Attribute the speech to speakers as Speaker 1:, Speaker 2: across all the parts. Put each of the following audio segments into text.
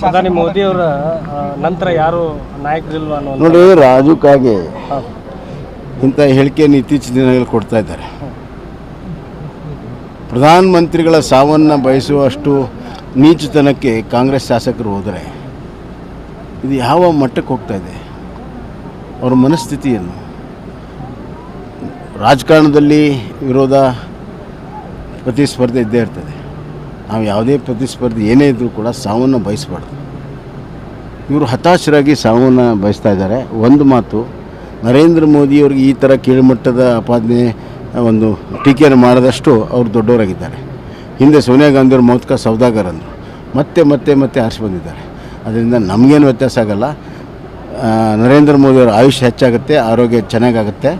Speaker 1: ಪ್ರಧಾನಿ ಮೋದಿ ಅವರ ನಂತರ ಯಾರು ನಾಯಕರಿಲ್ವಾ ಅನ್ನೋ
Speaker 2: ನೋಡಿ ರಾಜು ಕಾಗೆ
Speaker 1: ಹೌದು.
Speaker 2: ಇಂಥ ಹೇಳಿಕೆಯನ್ನು ಇತ್ತೀಚಿನ ದಿನಗಳಲ್ಲಿ ಕೊಡ್ತಾ ಇದ್ದಾರೆ. ಪ್ರಧಾನಮಂತ್ರಿಗಳ ಸಾವನ್ನು ಬಯಸುವಷ್ಟು ನೀಚತನಕ್ಕೆ ಕಾಂಗ್ರೆಸ್ ಶಾಸಕರು ಹೋದರೆ ಇದು ಯಾವ ಮಟ್ಟಕ್ಕೆ ಹೋಗ್ತಾ ಇದೆ? ಅವರ ಮನಸ್ಥಿತಿಯನ್ನು. ರಾಜಕಾರಣದಲ್ಲಿ ವಿರೋಧ ಪ್ರತಿಸ್ಪರ್ಧೆ ಇದ್ದೇ ಇರ್ತದೆ. ನಾವು ಯಾವುದೇ ಪ್ರತಿಸ್ಪರ್ಧಿ ಏನೇ ಇದ್ದರೂ ಕೂಡ ಸಾವನ್ನು ಬಯಸಬಾರ್ದು. ಇವರು ಹತಾಶರಾಗಿ ಸಾವನ್ನು ಬಯಸ್ತಾ ಇದ್ದಾರೆ. ಒಂದು ಮಾತು, ನರೇಂದ್ರ ಮೋದಿಯವ್ರಿಗೆ ಈ ಥರ ಕೀಳುಮಟ್ಟದ ಅಪಾದನೆ ಒಂದು ಟೀಕೆಯನ್ನು ಮಾಡಿದಷ್ಟು ಅವರು ದೊಡ್ಡವರಾಗಿದ್ದಾರೆ. ಹಿಂದೆ ಸೋನಿಯಾ ಗಾಂಧಿಯವ್ರ ಮೌತ್ಕ ಸೌದಾಗರ್ ಅಂದರು ಮತ್ತೆ ಮತ್ತೆ ಮತ್ತೆ ಆರಿಸಿ ಬಂದಿದ್ದಾರೆ. ಅದರಿಂದ ನಮಗೇನು ವ್ಯತ್ಯಾಸ ಆಗಲ್ಲ. ನರೇಂದ್ರ ಮೋದಿಯವರ ಆಯುಷ್ಯ ಹೆಚ್ಚಾಗುತ್ತೆ, ಆರೋಗ್ಯ ಚೆನ್ನಾಗಾಗುತ್ತೆ.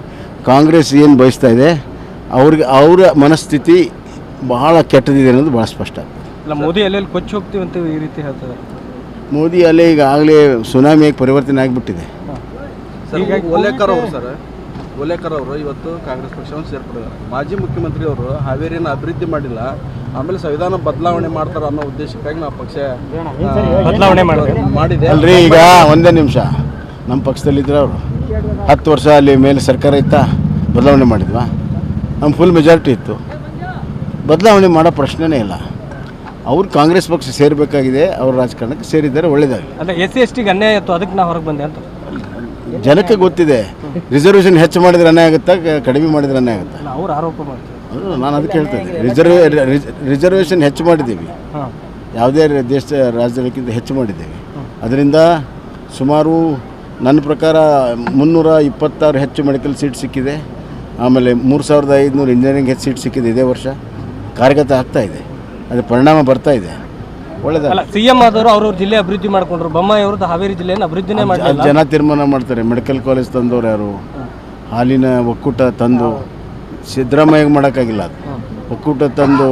Speaker 2: ಕಾಂಗ್ರೆಸ್ ಏನು ಬಯಸ್ತಾ ಇದೆ, ಅವ್ರಿಗೆ, ಅವರ ಮನಸ್ಥಿತಿ ಬಹಳ ಕೆಟ್ಟದಿದೆ ಅನ್ನೋದು ಭಾಳ ಸ್ಪಷ್ಟ. ಆಗ್ತದೆ
Speaker 1: ಇಲ್ಲ ಮೋದಿ ಅಲೆಯಲ್ಲಿ ಕೊಚ್ಚಿ ಹೋಗ್ತೀವಿ ಅಂತ ಈ ರೀತಿ ಹೇಳ್ತಾರೆ.
Speaker 2: ಮೋದಿ ಅಲ್ಲೇ ಈಗಾಗಲೇ ಸುನಾಮಿಯಾಗಿ ಪರಿವರ್ತನೆ ಆಗಿಬಿಟ್ಟಿದೆ.
Speaker 3: ಸರ್ ಓಲೇಕರ್ ಅವರು ಸರ್ ಓಲೇಕರ್ ಅವರು ಇವತ್ತು ಕಾಂಗ್ರೆಸ್ ಪಕ್ಷವನ್ನು ಸೇರ್ಪಡಿದ್ದಾರೆ ಮಾಜಿ ಮುಖ್ಯಮಂತ್ರಿ ಅವರು ಹಾವೇರಿಯನ್ನು ಅಭಿವೃದ್ಧಿ ಮಾಡಿಲ್ಲ ಆಮೇಲೆ ಸಂವಿಧಾನ ಬದಲಾವಣೆ ಮಾಡ್ತಾರೆ ಅನ್ನೋ ಉದ್ದೇಶಕ್ಕಾಗಿ ನಾವು ಪಕ್ಷ
Speaker 1: ಬದಲಾವಣೆ ಮಾಡಿದೆ?
Speaker 3: ಮಾಡಿದೆ.
Speaker 2: ಅಲ್ರಿ ಈಗ ಒಂದೇ ನಿಮಿಷ. ನಮ್ಮ ಪಕ್ಷದಲ್ಲಿದ್ದರು ಅವರು ಹತ್ತು ವರ್ಷ ಅಲ್ಲಿ ಮೇಲೆ ಸರ್ಕಾರ ಇತ್ತಾ ಬದಲಾವಣೆ ಮಾಡಿದ್ವಾ? ನಮ್ಮ ಫುಲ್ ಮೆಜಾರಿಟಿ ಇತ್ತು. ಬದಲಾವಣೆ ಮಾಡೋ ಪ್ರಶ್ನೆನೇ ಇಲ್ಲ. ಅವ್ರು ಕಾಂಗ್ರೆಸ್ ಪಕ್ಷ ಸೇರಬೇಕಾಗಿದೆ ಅವ್ರ ರಾಜಕಾರಣಕ್ಕೆ ಸೇರಿದ್ದಾರೆ ಒಳ್ಳೇದಾಗಿ
Speaker 1: ಅಲ್ಲ ಎಸ್ ಸಿ ಎಸ್ ಟಿಗೆ ಅನ್ಯಾಯ ಇತ್ತು ಅದಕ್ಕೆ ನಾವು ಹೊರಗೆ ಬಂದೆ ಅಂತ.
Speaker 2: ಜನಕ್ಕೆ ಗೊತ್ತಿದೆ. ರಿಸರ್ವೇಷನ್ ಹೆಚ್ಚು ಮಾಡಿದ್ರೆ ಅನ್ಯಾಯ ಆಗುತ್ತೆ ಕ- ಕಡಿಮೆ ಮಾಡಿದ್ರೆ ಅನ್ಯಾಯ ಆಗುತ್ತೆ?
Speaker 1: ಅಲ್ಲ ಅವ್ರು ಆರೋಪ ಮಾಡ್ತಾರೆ
Speaker 2: ಅದು ನಾನು ಅದಕ್ಕೆ ಹೇಳ್ತಾ ಇದ್ದೀನಿ. ರಿಸರ್ವ್ ರಿಸರ್ವೇಷನ್ ಹೆಚ್ಚು ಮಾಡಿದ್ದೀವಿ.
Speaker 1: ಹಾಂ.
Speaker 2: ಯಾವುದೇ ದೇಶ ದೇಶದ ರಾಜ್ಯದಕ್ಕಿಂತ ಹೆಚ್ಚು ಮಾಡಿದ್ದೇವೆ. ಅದರಿಂದ ಸುಮಾರು ನನ್ನ ಪ್ರಕಾರ ಮುನ್ನೂರ ಇಪ್ಪತ್ತಾರು ಹೆಚ್ಚು ಮೆಡಿಕಲ್ ಸೀಟ್ ಸಿಕ್ಕಿದೆ. ಆಮೇಲೆ ಮೂರು ಸಾವಿರದ ಐದುನೂರು ಇಂಜಿನಿಯರಿಂಗ್ ಹೆಚ್ಚು ಸೀಟ್ ಸಿಕ್ಕಿದೆ ಇದೇ ವರ್ಷ. ಕಾರ್ಯಗತ ಆಗ್ತಾ ಇದೆ. ಅದು ಪರಿಣಾಮ ಬರ್ತಾ ಇದೆ. ಒಳ್ಳೆದ
Speaker 1: ಅಲ್ಲ ಸಿ ಎಂ ಆದವರು ಅವ್ರವ್ರ ಜಿಲ್ಲೆ ಅಭಿವೃದ್ಧಿ ಮಾಡ್ಕೊಂಡ್ರು. ಬೊಮ್ಮಾಯಿ ಅವರು ಹಾವೇರಿ ಜಿಲ್ಲೆಯನ್ನು ಅಭಿವೃದ್ಧಿನೇ ಮಾಡಿ
Speaker 2: ಜನ ತೀರ್ಮಾನ ಮಾಡ್ತಾರೆ. ಮೆಡಿಕಲ್ ಕಾಲೇಜ್ ತಂದವ್ರು ಯಾರು? ಹಾಲಿನ ಒಕ್ಕೂಟ ತಂದು ಸಿದ್ದರಾಮಯ್ಯ ಮಾಡೋಕ್ಕಾಗಿಲ್ಲ ಅದು. ಒಕ್ಕೂಟ ತಂದು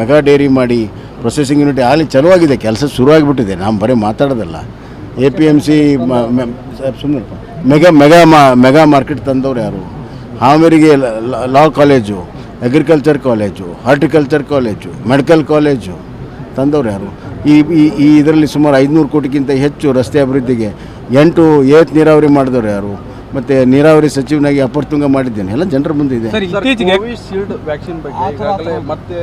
Speaker 2: ಮೆಗಾ ಡೇರಿ ಮಾಡಿ ಪ್ರೊಸೆಸಿಂಗ್ ಯೂನಿಟ್ ಹಾಲಿ ಚಲುವಾಗಿದೆ. ಕೆಲಸ ಶುರುವಾಗಿಬಿಟ್ಟಿದೆ. ನಾವು ಬರೀ ಮಾತಾಡೋದಲ್ಲ. ಎ ಪಿ ಎಂ ಸಿ ಸುಮ್ಮನೆ ಮೆಗಾ ಮೆಗಾ ಮಾ ಮೆಗಾ ಮಾರ್ಕೆಟ್ ತಂದವ್ರು ಯಾರು? ಹಾವೇರಿಗೆ law college. Agriculture college horticulture college medical college ತಂದವ್ರು ಯಾರು? ಈ ಈ ಈ ಇದರಲ್ಲಿ ಸುಮಾರು ಐದುನೂರು ಕೋಟಿಗಿಂತ ಹೆಚ್ಚು ರಸ್ತೆ ಅಭಿವೃದ್ಧಿಗೆ ಎಂಟು ಏತ್ ನೀರಾವರಿ ಮಾಡಿದವರು ಯಾರು? ಮತ್ತೆ ನೀರಾವರಿ ಸಚಿವನಾಗಿ ಅಪರ್ತುಂಗ ಮಾಡಿದ್ದೇನೆ. ಎಲ್ಲ ಜನರ ಮುಂದೆ ಇದೆ.
Speaker 1: ಸರ್ ಇತ್ತೀಚೆಗೆ
Speaker 3: ಕೋವಿಶೀಲ್ಡ್ ವ್ಯಾಕ್ಸಿನ್ ಬಗ್ಗೆ ಈಗಾಗಲೇ ಮತ್ತೆ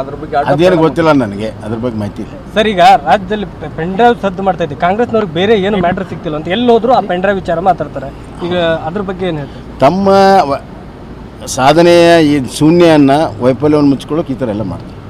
Speaker 3: ಅದ್ರ ಬಗ್ಗೆ ಅಡ್ಡ
Speaker 2: ಅದೇನು ಗೊತ್ತಿಲ್ಲ ನನಗೆ. ಅದ್ರ ಬಗ್ಗೆ ಮಾಹಿತಿ ಇಲ್ಲ.
Speaker 1: ಸರ್ ಈಗ ರಾಜ್ಯದಲ್ಲಿ ಪೆನ್ ಡ್ರೈವ್ ಸದ್ದು ಮಾಡ್ತಾ ಇದ್ದೀವಿ ಕಾಂಗ್ರೆಸ್ನವ್ರಿಗೆ ಬೇರೆ ಏನು ಮ್ಯಾಟ್ರ್ ಸಿಗ್ತಿಲ್ಲ ಅಂತ. ಎಲ್ಲಿ ಹೋದ್ರು ಆ ಪೆನ್ ಡ್ರೈವ್ ವಿಚಾರ ಮಾತಾಡ್ತಾರೆ. ಈಗ ಅದ್ರ ಬಗ್ಗೆ ಏನು ಹೇಳ್ತಾರೆ?
Speaker 2: ತಮ್ಮ ಸಾಧನೆಯ ಈ ಶೂನ್ಯವನ್ನು ವೈಫಲ್ಯವನ್ನು ಮುಚ್ಕೊಳ್ಳೋಕೆ ಈ ಥರ ಎಲ್ಲ ಮಾಡ್ತಾರೆ.